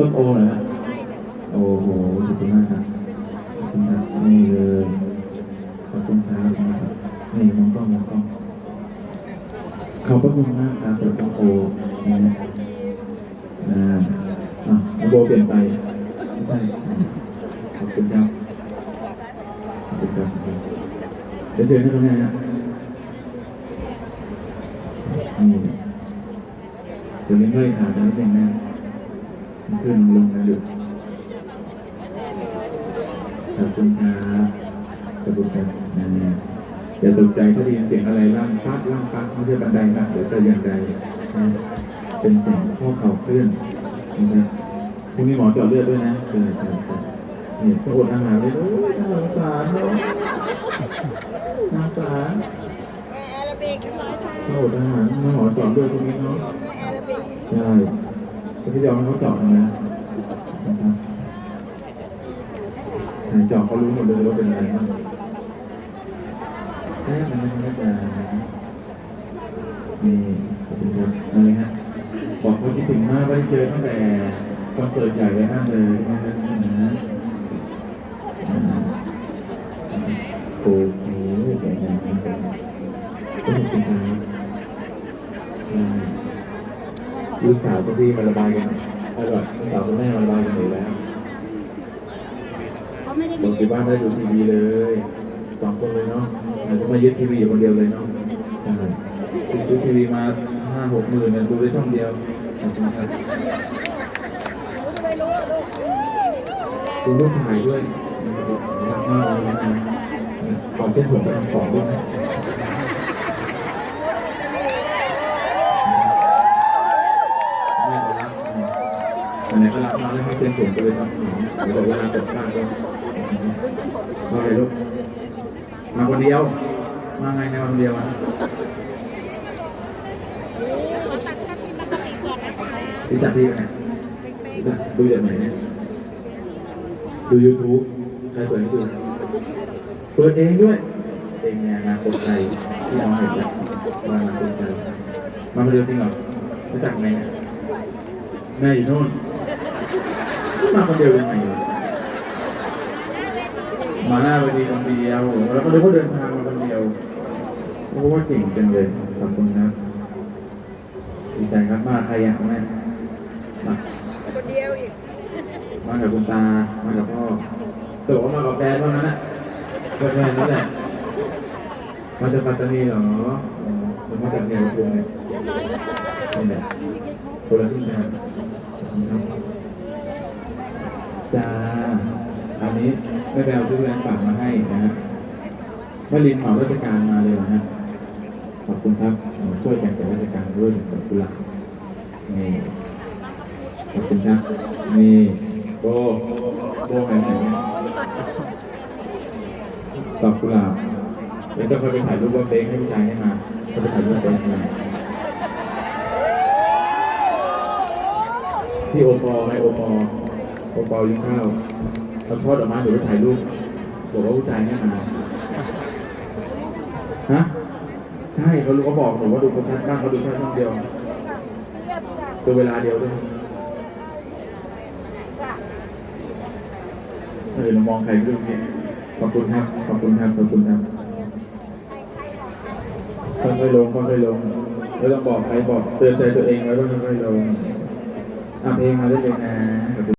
ส้มโอเหรอฮะโอ้โหขอบคุณมากครับขอบคุณครับนี่เลยขอบคุณครับนี่มองกล้องมองกล้องขอบพระคุณมากครับสำหรับส้มโอนะฮะอ่าอะโบเปลี่ยนไปไม่ใช่ขอบคุณครับขอบคุณครับเดี๋ยวเชิญที่ตรงนี้ฮะนี่เดี๋ยวนี้เมื่อยขาจะไม่เป็นแน่ ขึ้นลงนะดูขอบคุณครับขอบคุณครับนะอย่าตกใจถ้าได้ยินเสียงอะไรล่างปักล่างปักไม่ใช่บันไดครับเดี๋ยวแต่อย่างใดนะเป็นเสียงข้อเข่าเคลื่อนนะครับพรุ่งนี้หมอเจาะเลือดด้วยนะเออใช่ใช่เนี่ยต้องอดอาหารเลยโอ้ยน่าสงสารเนาะน่าสงสารแอร์บิกมาค่ะต้องอดอาหารน้องหมอเจาะเลือดพรุ่งนี้เนาะแอร์บิ ที่ยอมให้เขาเจาะนะนะครับใช่เจาะเขารู้หมดเลยว่าเป็นอะไรบ้างแค่นั้นนะจ๊ะนี่ขอบคุณครับอะไรฮะบอกว่าคิดถึงมากว่าเจอตั้งแต่คอนเสิร์ตใหญ่เลยมากเลยนะครับนะโอ้โหสวยงามมากเลยขอบคุณครับ ลูกสาวกับพี่มาระบายกันใช่ป่ะลูกสาวกับแม่มาระบายกันหมดแล้วเขาไม่ได้ผมคิดว่าไม่ได้ดูทีวีเลยสองคนเลยเนาะแต่ก็มายึดทีวีอยู่คนเดียวเลยเนาะใช่ซื้อทีวีมาห้าหกหมื่นเนี่ยดูได้ช่องเดียวขอบคุณครับรู้จะไปรู้ว่าลูกดูรูปถ่ายด้วยนะครับรักมากเลยนะขอเส้นผมไปทำของด้วยนะ ไหนก็รักมาแล้วให้เส้นผมไปเลยทำของเดี๋ยวบอกเวลาตกบ้านก็มาเลยลูกมาคนเดียว มาไงในวันเดียวอะรู้จักพี่ไหมดูจากไหนเนี่ย ดู YouTube ใครเปิดให้ดูเปิดเองด้วย เองเนี่ยนาคตไทยที่น้องเห็นแล้วว่านาคตไทยมาคนเดียวจริงเหรอรู้จักไหมเนี่ยแม่อยู่โน่น มาคนเดียวยังไงวะมาหน้าเวทีคนเดียวแล้วก็เลยก็เดินทางมาคนเดียวเพราะว่าเก่งจังเลยขอบคุณครับดีใจครับมาใครอะแม่มาคนเดียวอีกมากับคุณตามากับพ่อแต่บอกว่ามากับแฟนเท่านั้นแหละก็แฟนนั่นแหละมาจากปัตตานีเหรออ๋อมันมาจากเนี่ยกรุงเนี่ยนี่แหละคนละที่นะครับขอบคุณครับ จ้าอันนี้แม่แบวซื้อแรงฝากมาให้นะฮะแม่ลินเหมาราชการมาเลยนะฮะขอบคุณครับช่วยกันจัดราชการด้วยกับกุหลาบนี่ขอบคุณครับนี่โบโบไหนไหนดอกกุหลาบเดี๋ยวจะไปถ่ายรูปว่าเฟซให้ผู้ชายให้มาก็ไปถ่ายรูปเฟซให้มาพี่โอปอไหมโอปอ โอปอยิงข้าวเราทอดออกมาเดี๋ยวไปถ่ายรูปบอกว่าผู้ชายให้มาฮะใช่เขารู้เขาบอกหนูว่าดูโฟกัสบ้างเขาดูแค่ช่องเดียวดูเวลาเดียวด้วยเออเรามองใครไม่รู้เนี่ยขอบคุณครับขอบคุณครับขอบคุณครับค่อยๆลงค่อยๆลงไม่ต้องบอกใครบอกเตือนใจตัวเองไว้ว่าค่อยๆลงอะเพลงมาได้เลยนะ